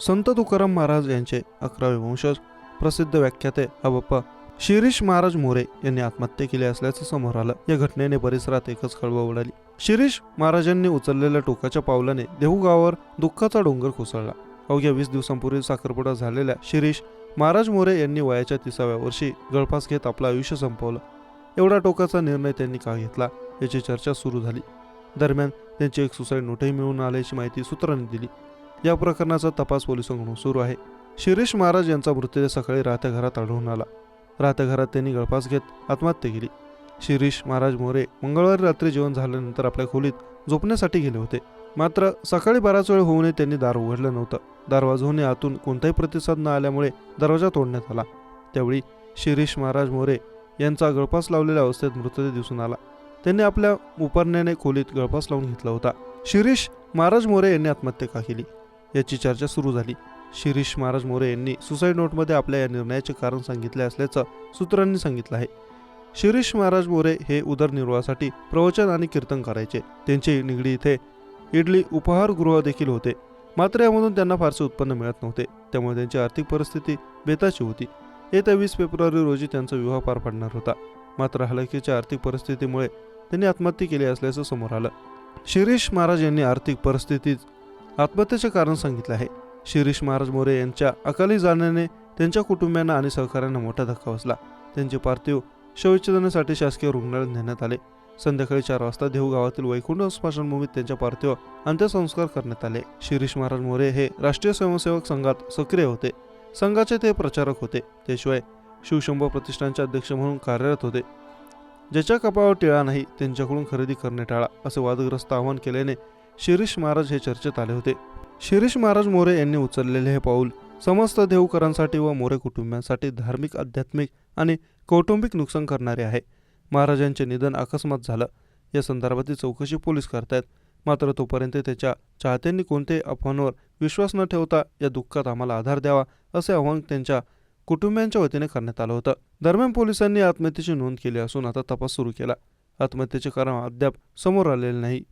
संत तुकाराम महाराज यांचे अकरावे वंशज प्रसिद्ध व्याख्याते अबप्पा शिरीष महाराज मोरे यांनी आत्महत्या केली असल्याचं समोर आलं. या घटनेने परिसरात एकच कळवा उडाली. शिरीष महाराजांनी उचललेल्या टोकाच्या पावलाने देहू गावावर दुःखाचा डोंगर कोसळला. अवघ्या वीस दिवसांपूर्वी साखरपुडा झालेल्या शिरीष महाराज मोरे यांनी वयाच्या तिसाव्या वर्षी गळफास घेत आपलं आयुष्य संपवलं. एवढा टोकाचा निर्णय त्यांनी का घेतला याची चर्चा सुरू झाली. दरम्यान त्यांची एक सुसाईड नोटही मिळून आल्याची माहिती सूत्रांनी दिली. या प्रकरणाचा तपास पोलिसांकडून सुरू आहे. शिरीष महाराज यांचा मृतदेह सकाळी राहत्या घरात आढळून आला. राहत्या घरात त्यांनी गळफास घेत आत्महत्या केली. शिरीष महाराज मोरे मंगळवारी रात्री जेवण झाल्यानंतर आपल्या खोलीत झोपण्यासाठी गेले होते. मात्र सकाळी बराच वेळ होऊनही त्यांनी दार उघडलं नव्हतं. दार वाजवून आतून कोणताही प्रतिसाद न आल्यामुळे दरवाजा तोडण्यात आला. त्यावेळी शिरीष महाराज मोरे यांचा गळफास लावलेल्या अवस्थेत मृतदेह दिसून आला. त्यांनी आपल्या उपरण्याने खोलीत गळफास लावून घेतला होता. शिरीष महाराज मोरे यांनी आत्महत्या का केली? याची चर्चा सुरू झाली. शिरीष महाराज मोरे यांनी सुसाईड नोटमध्ये आपल्या या निर्णयाचे कारण सांगितले असल्याचं सूत्रांनी सांगितलं आहे. शिरीष महाराज मोरे हे उदरनिर्वाहासाठी प्रवचन आणि कीर्तन करायचे. त्यांचे निगडी इथे इडली उपहारगृह देखील होते. मात्र यामधून त्यांना फारसे उत्पन्न मिळत नव्हते. त्यामुळे त्यांची आर्थिक परिस्थिती बेताची होती. येत्या वीस फेब्रुवारी रोजी त्यांचा विवाह पार पडणार होता. मात्र हलकीच्या आर्थिक परिस्थितीमुळे त्यांनी आत्महत्या केली असल्याचं समोर आलं. शिरीष महाराज यांनी आर्थिक परिस्थितीत आत्महत्येचे कारण सांगितले आहे. शिरीष महाराज मोरे यांच्या अकाली जाण्याने त्यांच्या कुटुंबियांना आणि सहकाऱ्यांना मोठा धक्का बसला. त्यांचे पार्थिव शवविच्छेदनासाठी शासकीय रुग्णालयात नेण्यात आले. संध्याकाळी चार वाजता देहू गावातील वैकुंठ स्मशानभूमीत त्यांच्या पार्थिव अंत्यसंस्कार करण्यात आले. शिरीष महाराज मोरे हे राष्ट्रीय स्वयंसेवक संघात सक्रिय होते. संघाचे ते प्रचारक होते. त्याशिवाय शिवशंभ प्रतिष्ठानचे अध्यक्ष म्हणून कार्यरत होते. ज्याच्या कपाळावर टिळा नाही त्यांच्याकडून खरेदी करणे टाळा असे वादग्रस्त आवाहन केल्याने शिरीष महाराज हे चर्चेत आले होते. शिरीष महाराज मोरे यांनी उचललेले हे पाऊल समस्त देवकरांसाठी व मोरे कुटुंबियांसाठी धार्मिक आध्यात्मिक आणि कौटुंबिक नुकसान करणारे आहे. महाराजांचे निधन अकस्मात झालं. या संदर्भातील चौकशी पोलीस करतायत. मात्र तोपर्यंत त्याच्या चाहत्यांनी कोणत्याही अफवांवर विश्वास न ठेवता या दुःखात आम्हाला आधार द्यावा असे आवाहन त्यांच्या कुटुंबियांच्या वतीने करण्यात आलं होतं. दरम्यान पोलिसांनी आत्महत्येची नोंद केली असून आता तपास सुरू केला. आत्महत्येचे कारण अद्याप समोर आलेले नाही.